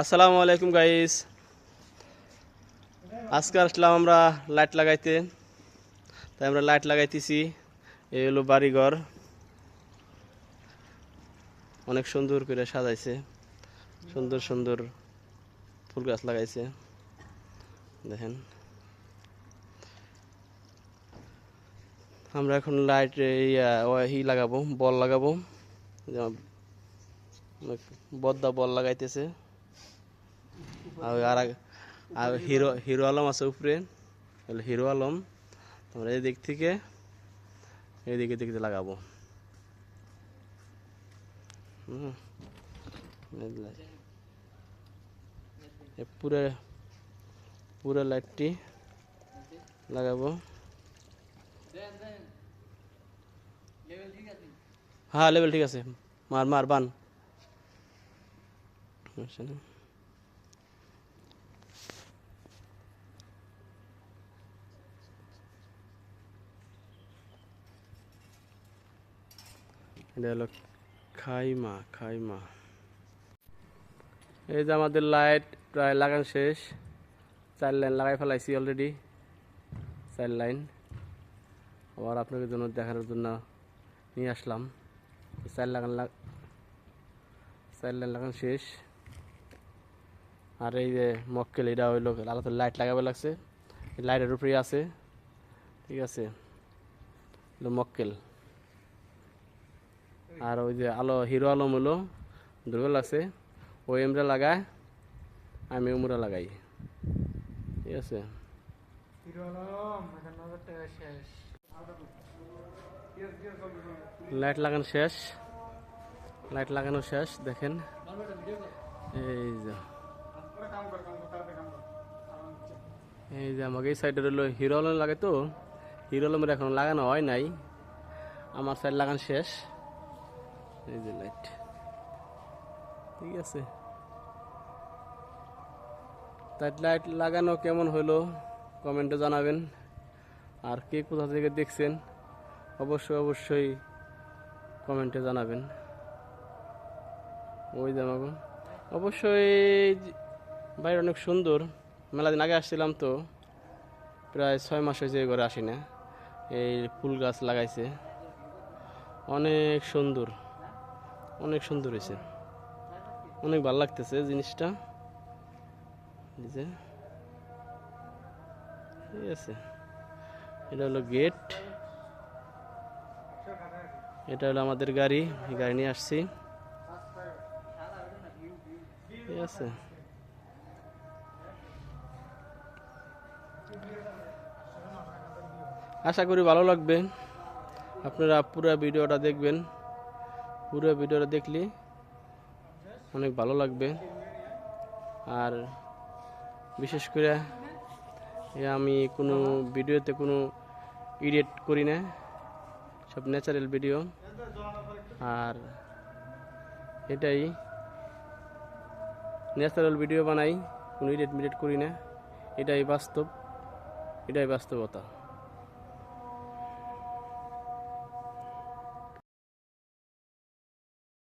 আসসালামু আলাইকুম গাইস আজকে আসলাম আমরা লাইট লাগাইতে। তাই আমরা লাইট লাগাইতেছি। এই হলো বাড়িঘর। অনেক সুন্দর করে সাজাইছে। সুন্দর সুন্দর ফুল গাছ লাগাইছে। দেখেন। আমরা এখন লাইট ই লাগাবো, বল লাগাবো। বদ্দা বল লাগাইতেছে। আর আর হিরো হিরো আলম আছে উপরে। হিরো আলম এই দিক থেকে এইদিকে দিকে লাগাবো। পুরো পুরো লাইটটি লাগাবো। হ্যাঁ লেভেল ঠিক আছে। মার মার, বান। এটা হলো খাইমা খাইমা। এই যে আমাদের লাইট প্রায় লাগানো শেষ। চার লাইন লাগাই ফেলাইছি অলরেডি চার লাইন আবার আপনাদের জন্য দেখানোর জন্য নিয়ে আসলাম। চার লাগান লাগ চার লাইন লাগানো শেষ। আর এই যে মক্কেল, এটা হইল আলাদা লাইট লাগাবে লাগছে। লাইটের উপরেই আছে। ঠিক আছে? মক্কেল। আর ওই যে আলো হিরো আলম হলো দুর্বল আছে। ওই এমরা লাগায় আমি উমরা লাগাই। ঠিক আছে? লাইট লাগানো শেষ। লাইট লাগানো শেষ দেখেন। এই যে। এই যে আমাকে এই সাইডে রইল হিরো আলম লাগে তো। হিরো আলমের এখন লাগানো হয় নাই। আমার সাইড লাগানো শেষ। এই যে লাইট ঠিক আছে। তাই লাইট লাগানো কেমন হলো কমেন্টে জানাবেন। আর কে কোথা থেকে দেখছেন, অবশ্যই অবশ্যই কমেন্টে জানাবেন। ওই জামাগো অবশ্যই বাইরে অনেক সুন্দর। মেলা দিন আগে আসছিলাম তো। প্রায় ছয় মাস হয়েছে ঘরে আসি না এই ফুল গাছ লাগাইছে। অনেক সুন্দর। অনেক সুন্দর হয়েছে। অনেক ভালো লাগতেছে জিনিসটা। ঠিক আছে। এটা হলো গেট এটা হলো আমাদের গাড়ি। গাড়ি নিয়ে আসছি। ঠিক আছে। আশা করি ভালো লাগবে। আপনারা পুরো ভিডিওটা দেখবেন। পুরো ভিডিওটা দেখলে অনেক ভালো লাগবে। আর বিশেষ করে আমি কোনো ভিডিওতে কোনো এডিট করি না, সব ন্যাচারাল ভিডিও আর এটাই ন্যাচারাল ভিডিও বানাই, কোনো এডিট মিডিট করি না, এটাই বাস্তব, এটাই বাস্তবতা।